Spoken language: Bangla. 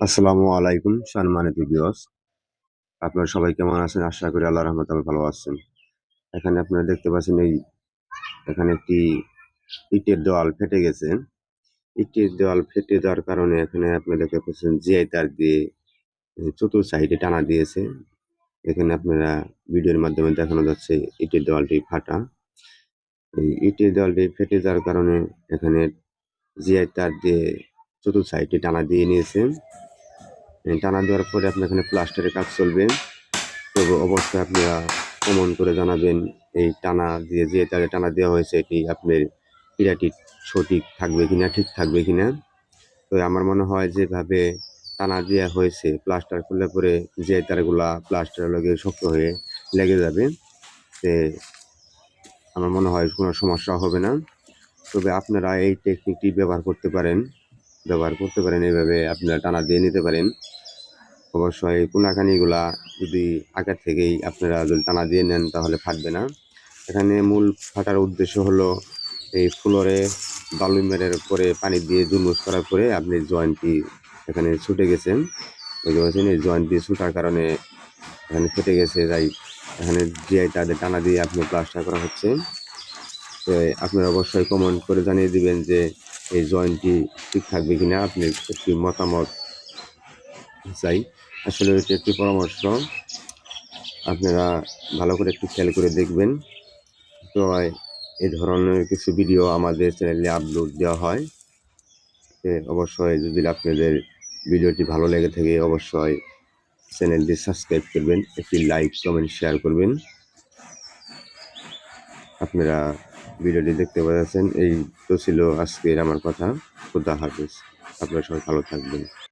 আসসালামু আলাইকুম, সম্মানিত বিয়স আপনারা সবাই কেমন আছেন? আশা করি আল্লাহ রহমত ভালো আছেন। এখানে আপনারা দেখতে পাচ্ছেন এই, এখানে একটি ইটের দেওয়াল ফেটে গেছে। ইটের দেওয়াল ফেটে যাওয়ার কারণে এখানে আপনি দেখতে পাচ্ছেন জিআই তার দিয়ে চতুর সাইডে টানা দিয়েছে। এখানে আপনারা ভিডিওর মাধ্যমে দেখানো যাচ্ছে ইটের দেওয়ালটি ফাটা। এই ইটের দেওয়ালটি ফেটে যাওয়ার কারণে এখানে জিআই তার দিয়ে চতুর সাইডে টানা দিয়ে নিয়েছে। টানা দেওয়ার পরে আপনার এখানে প্লাস্টারের কাজ চলবে। তবে অবশ্যই আপনারা কমন করে জানাবেন এই টানা দিয়ে যে তারে টানা দেওয়া হয়েছে এটি আপনার ক্রীড়াটি সঠিক থাকবে কিনা, ঠিক থাকবে কিনা। তো আমার মনে হয় যেভাবে টানা দেওয়া হয়েছে প্লাস্টার করলে পরে যে তারগুলা প্লাস্টারের লগে শক্ত হয়ে লেগে যাবে, তে আমার মনে হয় কোনো সমস্যা হবে না। তবে আপনারা এই টেকনিকটি ব্যবহার করতে পারেন, ব্যবহার করতে পারেন, এইভাবে আপনারা টানা দিয়ে নিতে পারেন। অবশ্যই কোনাকানিগুলা যদি আগের থেকেই আপনারা যদি টানা দিয়ে নেন, তাহলে ফাটবে না। এখানে মূল ফাটার উদ্দেশ্য হলো এই ফ্লোরে বালু মেরের পরে পানি দিয়ে জুলমুস করার পরে আপনি জয়েন্টটি এখানে ছুটে গেছেন। বুঝতে পারছেন? এই জয়েন্টটি ছুটার কারণে এখানে ফেটে গেছে। তাই এখানে জিআই তাদের টানা দিয়ে আপনি প্লাস্টার করা হচ্ছে। তো আপনারা অবশ্যই কমেন্ট করে জানিয়ে দিবেন যে এই জয়েন্টটি ঠিক থাকবে কিনা। আপনি একটি মতামত চাই। আসলে এটি একটি পরামর্শ, আপনারা ভালো করে একটু খেয়াল করে দেখবেন। তো এই ধরনের কিছু ভিডিও আমাদের চ্যানেলে আপলোড দেওয়া হয়। অবশ্যই যদি আপনাদের ভিডিওটি ভালো লেগে থাকে, অবশ্যই চ্যানেলটি সাবস্ক্রাইব করবেন, একটি লাইক কমেন্ট শেয়ার করবেন। আপনারা ভিডিওটি দেখতে পাচ্ছেন, এই তো ছিল আজকের আমার কথা। খুদা হাফিজ। আপনারা সবাই ভালো থাকবেন।